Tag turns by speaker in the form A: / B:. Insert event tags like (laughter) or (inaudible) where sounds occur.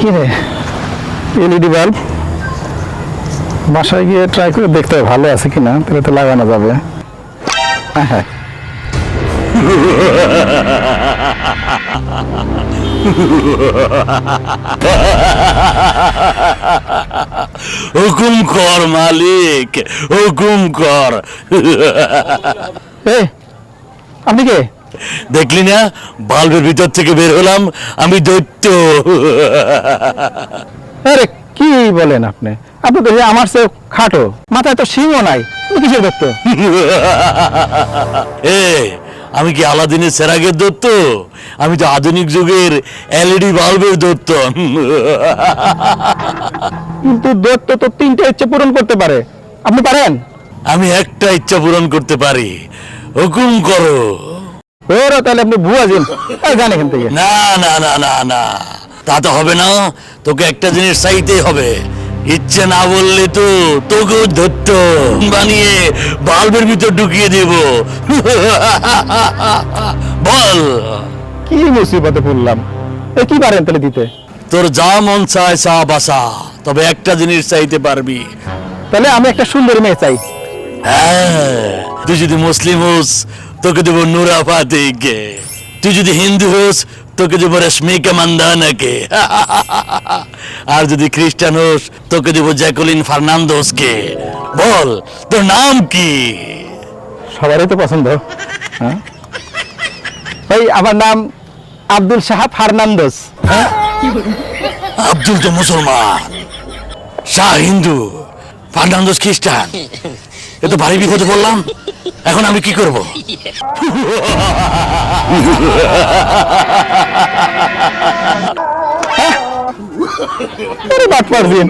A: কি রে LED bulb. বাসায় গিয়ে ট্রাই করে দেখতে হবে ভালো আছে কিনা তাহলে তো লাগানো যাবে। হ্যাঁ হ্যাঁ।
B: হুকুম কর মালিক হুকুম কর।
A: এ আপনি কে?
B: দেখলি না? বাল্বের ভিতর থেকে বের হলাম আমি দৈত্য।
A: আরে কি বলেন আপনি? আপনি তো আমার সে খাটো মাথায় তো শিংও নাই কিসের দত্ত
B: এ আমি কি আলাদিনের সেরাগের দত্ত আমি তো আধুনিক যুগের এলইডি বাল্বের দত্ত
A: কিন্তু দত্ত তো তিনটে ইচ্ছে পূরণ করতে পারে। আপনি পারেন?
B: আমি একটা ইচ্ছা পূরণ করতে পারি। হুকুম করো।
A: ওরা তাহলে আপনি ভুয়া জিন এই এখান থেকে।
B: না না না না না। তা তো হবে না। তোকে একটা জিনিস চাইতেই হবে। ইচ্ছে না বললে তো তোকেও ধরত বানিয়ে বাল্বের ভিতর ঢুকিয়ে দেব। (laughs) বল।
A: কি মুসিবতে পড়লাম? এ কি পারেন তাহলে দিতে?
B: তোর যা মন চায় চা বাসা। তবে একটা জিনিস চাইতে পারবি।
A: তাহলে আমি একটা সুন্দরী মেয়ে চাই।
B: হ্যাঁ। তুই যদি মুসলিম হোস তোকে দেবো নুরা ফাতেকে তুই যদি হিন্দু হোস তোকে দেবো রশ্মিকা মান্দানাকে। (laughs) আর যদি খ্রিস্টান হোস তোকে দেবো জ্যাকলিন ফার্নান্দোসকে। বল তোর নাম কি?
A: সবারই তো পছন্দ হ্যাঁ? এই আমার নাম আব্দুল সাহা ফার্নান্দোস।
B: আব্দুল তো মুসলমান শাহ হিন্দু ফার্নান্দোস খ্রিস্টান। এ তো ভারী বিপদে পড়লাম। এখন আমি কি করব?
A: আরে বাপ পারদিন